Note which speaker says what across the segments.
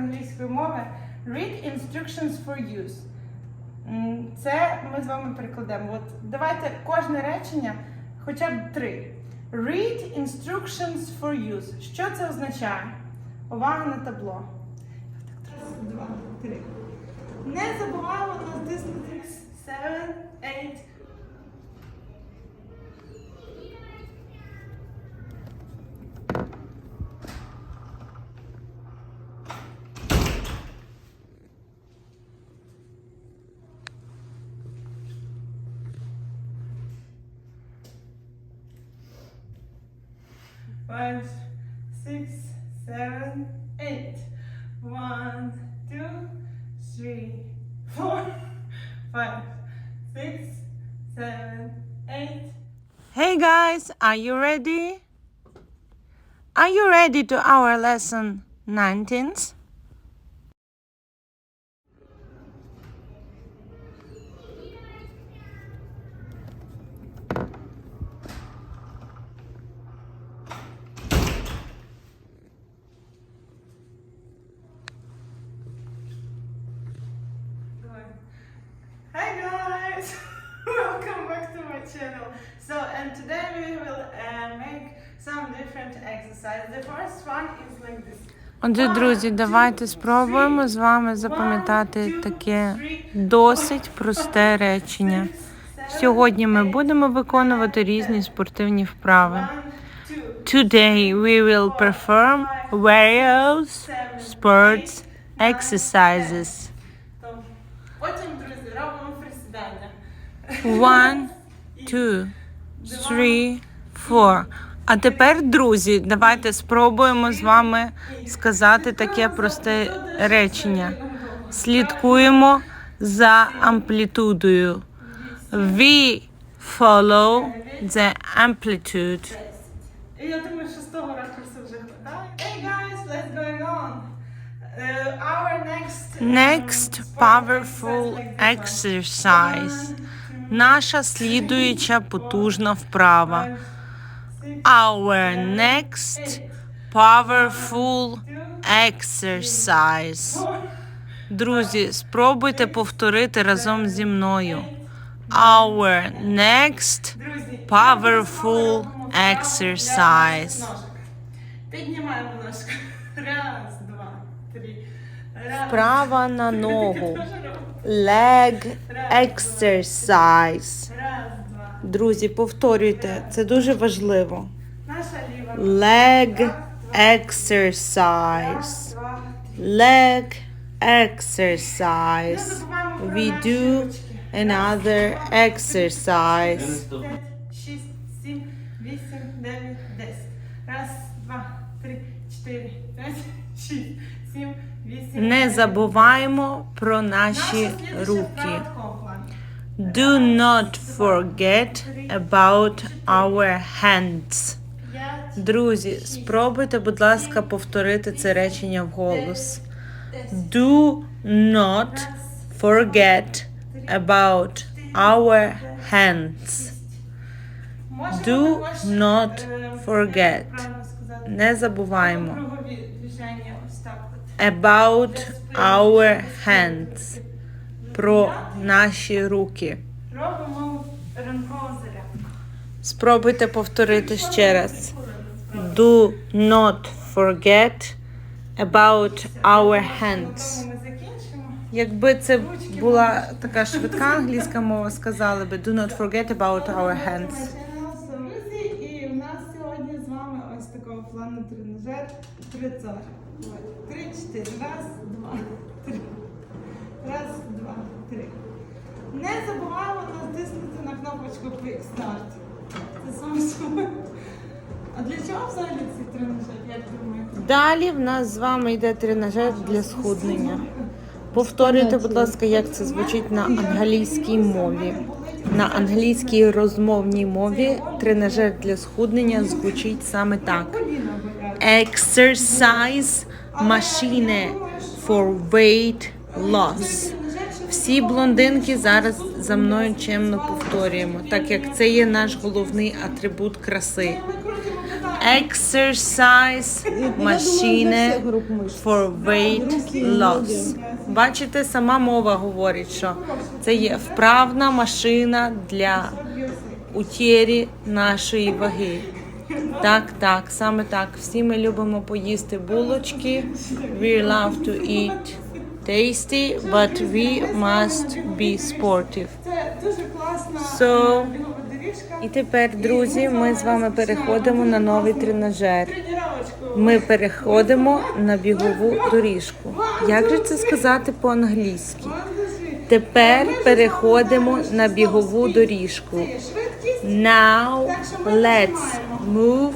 Speaker 1: англійської мови. Read instructions for use. Це ми з вами перекладемо. От давайте кожне речення, хоча б три. Read instructions for use. Що це означає? Увага на табло. Раз, два, три. Не забуваємо натиснути 7, 8. Five, six, seven, eight. One, two, three, four, five, six, seven, eight.
Speaker 2: Hey guys, are you ready? Are you ready to our lesson 19th? Отже, друзі, давайте спробуємо з вами запам'ятати таке досить просте речення. Сьогодні ми будемо виконувати різні спортивні вправи. Today we will perform various sports exercises.
Speaker 1: Потім, друзі, робимо присідання.
Speaker 2: One, two, three, four. А тепер, друзі, давайте спробуємо з вами сказати таке просте речення. Слідкуємо за амплітудою. We follow the amplitude.
Speaker 1: І я думаю, що з того ракурсу вже хватає. Hey guys, let's going on. Uh, our next um,
Speaker 2: Next powerful
Speaker 1: exercise
Speaker 2: Наша слідуюча потужна вправа.
Speaker 1: Five, six,
Speaker 2: Our
Speaker 1: seven,
Speaker 2: next
Speaker 1: eight.
Speaker 2: powerful
Speaker 1: Two,
Speaker 2: exercise.
Speaker 1: four,
Speaker 2: Друзі, спробуйте повторити разом зі мною. Our next
Speaker 1: Друзі,
Speaker 2: Powerful
Speaker 1: я знову робимо
Speaker 2: exercise.
Speaker 1: вправу для ножок. Піднімаємо ножку. Раз, два, три. Раз.
Speaker 2: Вправа на ногу.
Speaker 1: Дуже робимо.
Speaker 2: Leg exercise.
Speaker 1: Раз, два.
Speaker 2: Друзі, повторюйте, це дуже важливо. Leg exercise. Leg exercise. We do another exercise.
Speaker 1: П'ять, шість, сім, вісім, дев'ять, десять. Раз, два, три, чотири, п'ять, шість, сім, вісім.
Speaker 2: Не забуваємо про наші руки.
Speaker 1: Вправа такого плану.
Speaker 2: Do not forget about our hands.
Speaker 1: П'ять,
Speaker 2: Друзі, спробуйте, будь ласка, повторити це речення вголос.
Speaker 1: десять.
Speaker 2: Do not
Speaker 1: Раз,
Speaker 2: forget about our hands.
Speaker 1: Можемо
Speaker 2: Do
Speaker 1: також,
Speaker 2: not
Speaker 1: е,
Speaker 2: forget.
Speaker 1: як правильно сказати,
Speaker 2: Не забуваємо.
Speaker 1: кругові движення ось так от.
Speaker 2: About our hands. Про наші руки.
Speaker 1: Робимо ранкову зарядку.
Speaker 2: Спробуйте повторити ще раз. Do not forget about our hands. Якби це була така швидка англійська мова, сказали би do not forget about our hands.
Speaker 1: І в нас сьогодні з вами ось такого плану тренажер трицар. Три, чотири. Раз, два, три. Раз, два, три. Не забуваємо натиснути на кнопочку Quick Start. Це саме собою. А для чого взагалі цей тренажер, як думаєте?
Speaker 2: Далі в нас з вами йде тренажер для схуднення. Повторюйте, будь ласка, як це звучить на англійській мові. На англійській розмовній мові тренажер для схуднення звучить саме так. Exercise machine for weight loss. Всі блондинки зараз за мною чемно повторюємо, так як це є наш головний атрибут краси. Exercise machine for weight loss. Бачите, сама мова говорить, що це є вправна машина для утєрі нашої ваги. Так, так, саме так. Всі ми любимо поїсти булочки. We love to eat tasty, but we must be sportive. So. І тепер, друзі, ми з вами переходимо на новий тренажер. Ми переходимо на бігову доріжку. Як же це сказати по-англійськи? Тепер переходимо на бігову доріжку. Now let's move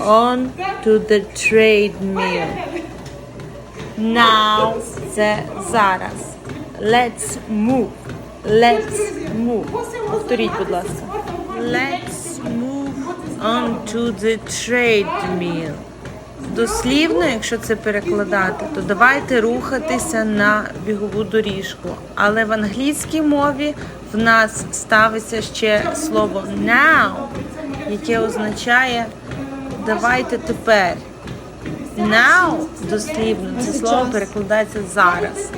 Speaker 2: on to the treadmill. Now це зараз. Let's move. Let's move. Повторіть, будь ласка. Let's move on to the treadmill. Дослівно, якщо це перекладати, то давайте рухатися на бігову доріжку. Але в англійській мові в нас ставиться ще слово now, яке означає давайте тепер. Now дослівно це слово перекладається зараз.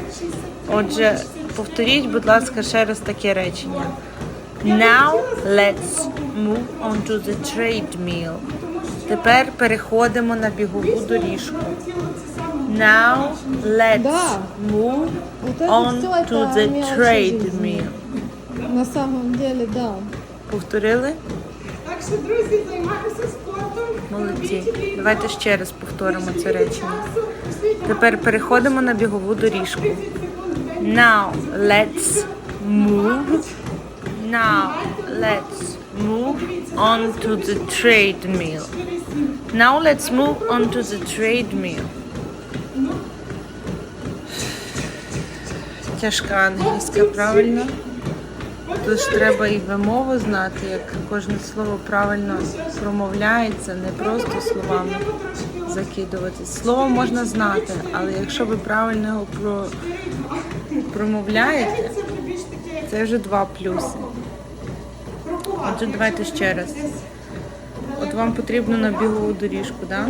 Speaker 2: Отже, повторіть, будь ласка, ще раз таке речення. Now let's move on to the treadmill. Тепер переходимо на бігову доріжку. Now let's
Speaker 3: Да.
Speaker 2: move
Speaker 3: Вот это
Speaker 2: on
Speaker 3: всё,
Speaker 2: to
Speaker 3: это
Speaker 2: the
Speaker 3: мелочи
Speaker 2: treadmill.
Speaker 3: На самом деле, да.
Speaker 2: Повторили?
Speaker 1: Так що, друзі, займайтеся спортом.
Speaker 2: Молодці. Давайте ще раз повторимо це речення. Тепер переходимо на бігову доріжку. Now let's move. Now let's move on to the treadmill. Now let's move on to the treadmill. Тяжка англійська, правильно? Тож треба і вимову знати, як кожне слово правильно промовляється, не просто словами закидувати. Слово можна знати, але якщо ви правильно його про... промовляєте,
Speaker 1: Це вже
Speaker 2: два плюси. Отже, давайте ще раз. От вам потрібно на бігову доріжку, так?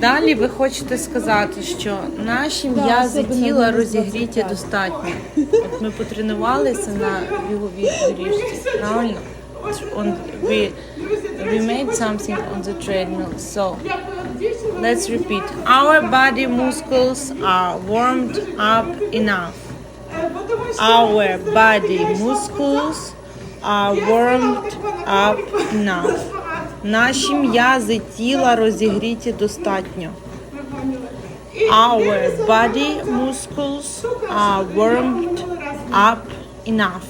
Speaker 2: Далі ви хочете сказати, що наші м'язи тіла розігріті достатньо. От ми потренувалися на біговій доріжці, правильно? On, we, we made something on the treadmill. So, let's repeat. Our body muscles are warmed up enough.
Speaker 1: Е,
Speaker 2: Our body muscles are warmed up enough. Наші м'язи тіла розігріті достатньо. Our body muscles are warmed up enough.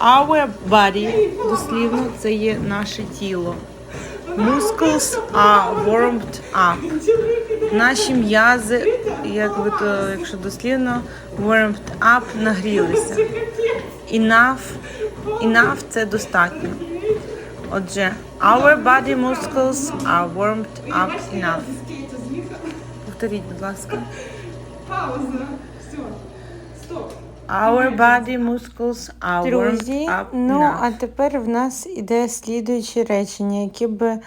Speaker 2: Our body, дослівно, це є наше тіло. Muscles are warmed up. Наші м'язи, як би то, якщо дослівно, warmed up, нагрілися. Enough, enough – це достатньо. Отже, our body muscles are warmed up enough. Повторіть, будь ласка.
Speaker 1: Пауза. Все. Стоп.
Speaker 2: Our body muscles are
Speaker 4: Друзі,
Speaker 2: warmed up
Speaker 4: ну
Speaker 2: enough.
Speaker 4: а тепер в нас іде слідуючі речення, які би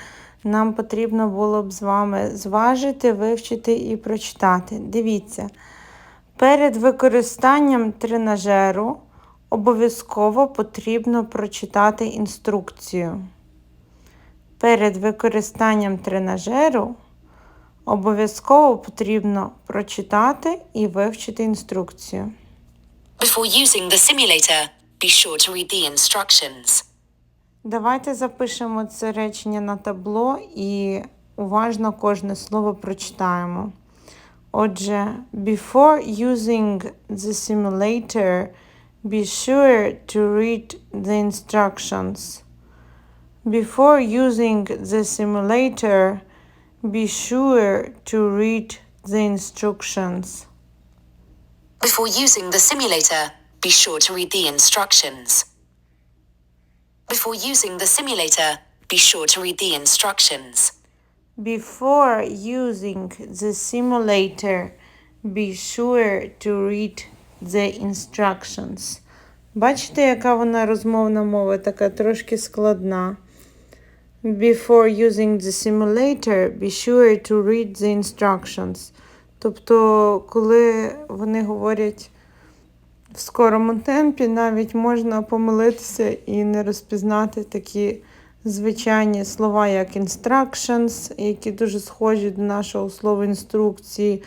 Speaker 4: нам потрібно було б з вами зважити, вивчити і прочитати. Дивіться, перед використанням тренажеру обов'язково потрібно прочитати інструкцію. Перед використанням тренажеру обов'язково потрібно прочитати і вивчити інструкцію.
Speaker 5: Before using the simulator, be sure to read the instructions.
Speaker 4: Давайте запишемо це речення на табло і уважно кожне слово прочитаємо. Отже, before using the simulator, be sure to read the instructions. Before using the simulator, be sure to read the instructions.
Speaker 5: Before using the simulator, be sure to read the instructions. Before using the simulator, be sure to read the instructions.
Speaker 4: Before using the simulator, be sure to read the instructions. Бачите, яка вона розмовна мова, така трошки складна. Before using the simulator, be sure to read the instructions.
Speaker 2: Тобто, коли вони говорять в скорому темпі, навіть можна помилитися і не розпізнати такі звичайні слова, як instructions, які дуже схожі до нашого слова інструкції,